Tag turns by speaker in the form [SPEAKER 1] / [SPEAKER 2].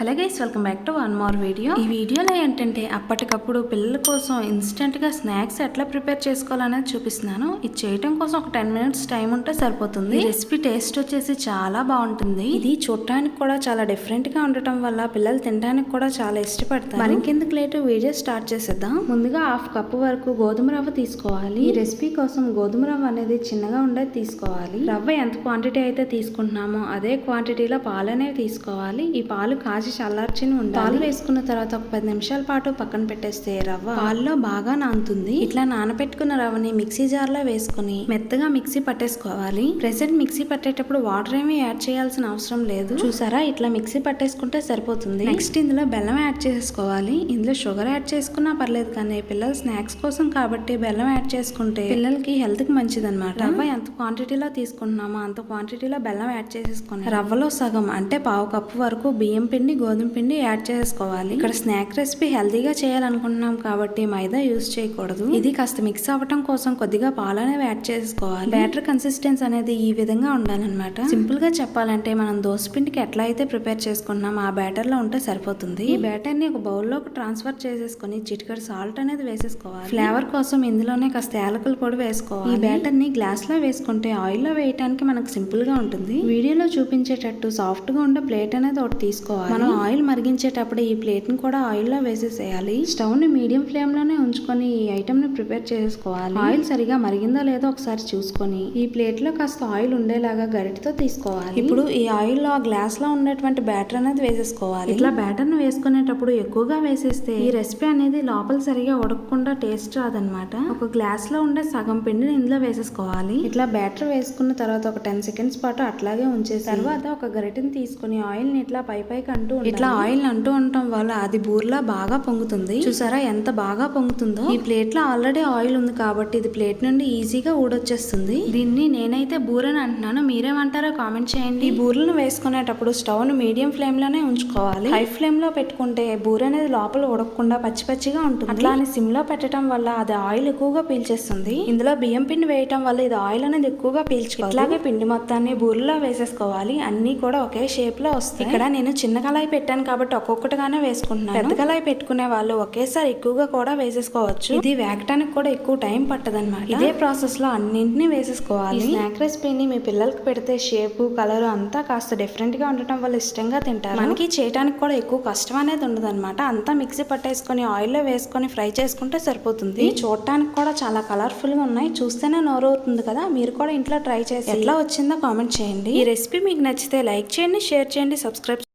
[SPEAKER 1] Hello guys welcome back to one more video. ఈ వీడియోలో ఏంటంటే అప్పటికప్పుడు పిల్లల కోసం ఇన్స్టెంట్గా స్నాక్స్ ఎట్లా ప్రిపేర్ చేసుకోవాలనేది చూపిస్తున్నాను. ఇది చేయటం కోసం ఒక టెన్ మినిట్స్ టైం ఉంటే సరిపోతుంది. రెసిపీ టేస్ట్ వచ్చేసి చాలా బాగుంటుంది. ఇది చూడటానికి కూడా చాలా డిఫరెంట్గా ఉండటం వల్ల పిల్లలు తినడానికి కూడా చాలా ఇష్టపడతారు. మరి ఇంకెందుకు లేటు వీడియో స్టార్ట్ చేసేద్దాం. ముందుగా హాఫ్ కప్ వరకు గోధుమ రవ్వ తీసుకోవాలి. ఈ రెసిపీ కోసం గోధుమ రవ్వ అనేది చిన్నగా ఉండేది తీసుకోవాలి. రవ్వ ఎంత క్వాంటిటీ అయితే తీసుకుంటున్నామో అదే క్వాంటిటీలో పాలు అనేవి తీసుకోవాలి. ఈ పాలు కాచి చల్లార్చిన ఉండాలి. పాలు వేసుకున్న తర్వాత ఒక పది నిమిషాల పాటు పక్కన పెట్టేస్తే రవ్వ పాల్లో బాగా నానుతుంది. ఇట్లా నానబెట్టుకున్న రవ్వని మిక్సీ జార్లో వేసుకుని మెత్తగా మిక్సీ పట్టేసుకోవాలి. ప్రెసెంట్ మిక్సీ పట్టేటప్పుడు వాటర్ ఏమీ యాడ్ చేయాల్సిన అవసరం లేదు. చూసారా? ఇట్లా మిక్సీ పట్టేసుకుంటే సరిపోతుంది. నెక్స్ట్ ఇందులో బెల్లం యాడ్ చేసుకోవాలి. ఇందులో షుగర్ యాడ్ చేసుకున్నా పర్లేదు కానీ పిల్లలు స్నాక్స్ కోసం కాబట్టి బెల్లం యాడ్ చేసుకుంటే పిల్లలకి హెల్త్కి మంచిది అనమాట రవ్వ ఎంత క్వాంటిటీలో తీసుకుంటున్నామో అంత క్వాంటిటీలో బెల్లం యాడ్ చేసేసుకొని రవ్వలో సగం అంటే పావు కప్పు వరకు బియ్యం పిండి గోధుమ పిండి యాడ్ చేసుకోవాలి. ఇక్కడ స్నాక్ రెసిపీ హెల్తీగా చేయాలనుకుంటున్నాం కాబట్టి మైదా యూస్ చేయకూడదు. ఇది కాస్త మిక్స్ అవ్వటం కోసం కొద్దిగా పాలు అనేవి యాడ్ చేసుకోవాలి. బ్యాటర్ కన్సిస్టెన్స్ అనేది ఈ విధంగా ఉండాలన్నమాట. సింపుల్గా చెప్పాలంటే మనం దోశ పిండికి ఎట్లా అయితే ప్రిపేర్ చేసుకున్నాం ఆ బ్యాటర్లో ఉంటే సరిపోతుంది. ఈ బ్యాటర్ని ఒక బౌల్లోకి ట్రాన్స్ఫర్ చేసేసుకొని చిటికెడు సాల్ట్ అనేది వేసేసుకోవాలి. ఫ్లేవర్ కోసం ఇందులోనే కాస్త యాలకుల పొడి వేసుకోవాలి. ఈ బ్యాటర్ని గ్లాస్లో వేసుకుంటే ఆయిల్లో వేయడానికి మనకు సింపుల్గా ఉంటుంది. వీడియోలో చూపించేటట్టు సాఫ్ట్గా ఉండే ప్లేట్ అనేది ఒకటి తీసుకోవాలి. మనం ఆయిల్ మరిగించేటప్పుడు ఈ ప్లేట్ని కూడా ఆయిల్లో వేసేసేయాలి. స్టవ్ని మీడియం ఫ్లేమ్లోనే ఉంచుకొని ఈ ఐటెంని ని ప్రిపేర్ చేసుకోవాలి. ఆయిల్ సరిగా మరిగిందో లేదో ఒకసారి చూసుకొని ఈ ప్లేట్లో కాస్త ఆయిల్ ఉండేలాగా గరిటతో తీసుకోవాలి. ఇప్పుడు ఈ ఆయిల్లో ఆ గ్లాస్లో ఉండేటువంటి బ్యాటర్ అనేది వేసేసుకోవాలి. ఇట్లా బ్యాటర్ని వేసుకునేటప్పుడు ఎక్కువగా వేసేస్తే ఈ రెసిపీ అనేది లోపల సరిగా ఉడకకుండా టేస్ట్ రాదనమాట ఒక గ్లాస్లో ఉండే సగం పిండిని ఇందులో వేసేసుకోవాలి. ఇట్లా బ్యాటర్ వేసుకున్న తర్వాత ఒక టెన్ సెకండ్స్ పాటు అట్లాగే ఉంచేసి తర్వాత ఒక గరిటెని తీసుకుని ఆయిల్ని ఇట్లా పై పైకి అంటూ ఇట్లా ఆయిల్ అంటూ ఉండటం వల్ల అది బూర్లా బాగా పొంగుతుంది. చూసారా ఎంత బాగా పొంగుతుందో? ఈ ప్లేట్లో ఆల్రెడీ ఆయిల్ ఉంది కాబట్టి ఇది ప్లేట్ నుండి ఈజీగా ఊడొచ్చేస్తుంది. దీన్ని నేనైతే బూరని అంటున్నాను. మీరేమంటారో కామెంట్ చేయండి. ఈ బూరెలను వేసుకునేటప్పుడు స్టవ్ను మీడియం ఫ్లేమ్లోనే ఉంచుకోవాలి. హై ఫ్లేమ్లో పెట్టుకుంటే బూర అనేది లోపల ఉడకకుండా పచ్చి పచ్చిగా ఉంటుంది. అట్లా అని సిమ్లో పెట్టడం వల్ల అది ఆయిల్ ఎక్కువగా పీల్చేస్తుంది. ఇందులో బియ్యం పిండి వేయటం వల్ల ఇది ఆయిల్ అనేది ఎక్కువగా పీల్చుకో ఇట్లాగే పిండి మొత్తాన్ని బూరెలో వేసేసుకోవాలి. అన్ని కూడా ఒకే షేప్లో వస్తాయి. ఇక్కడ నేను చిన్న కళాయి పెట్టాను కాబట్టి ఒక్కొక్కటిగానే వేసుకుంటున్నాను. పెద్ద పెట్టుకునే వాళ్ళు ఒకేసారి ఎక్కువగా కూడా వేసేసుకోవచ్చు. ఇది వేగటానికి కూడా ఎక్కువ టైం పట్టదన్నమాట. ఇదే ప్రాసెస్లో అన్నింటినీ వేసేసుకోవాలి. స్నాక్ రెసిపీని మీ పిల్లలకి పెడితే షేప్ కలర్ అంతా కాస్త డిఫరెంట్గా ఉండటం వల్ల ఇష్టంగా తింటారు? మనకి చేయడానికి కూడా ఎక్కువ కష్టం అనేది ఉండదు అనమాట అంతా మిక్సీ పట్టేసుకొని ఆయిల్లో వేసుకొని ఫ్రై చేసుకుంటే సరిపోతుంది. చూడటానికి కూడా చాలా కలర్ఫుల్గా ఉన్నాయి. చూస్తేనే నోరు అవుతుంది కదా. మీరు కూడా ఇంట్లో ట్రై చేసి ఎట్లా వచ్చిందో కామెంట్ చేయండి. ఈ రెసిపీ మీకు నచ్చితే లైక్ చేయండి షేర్ చేయండి సబ్స్క్రైబ్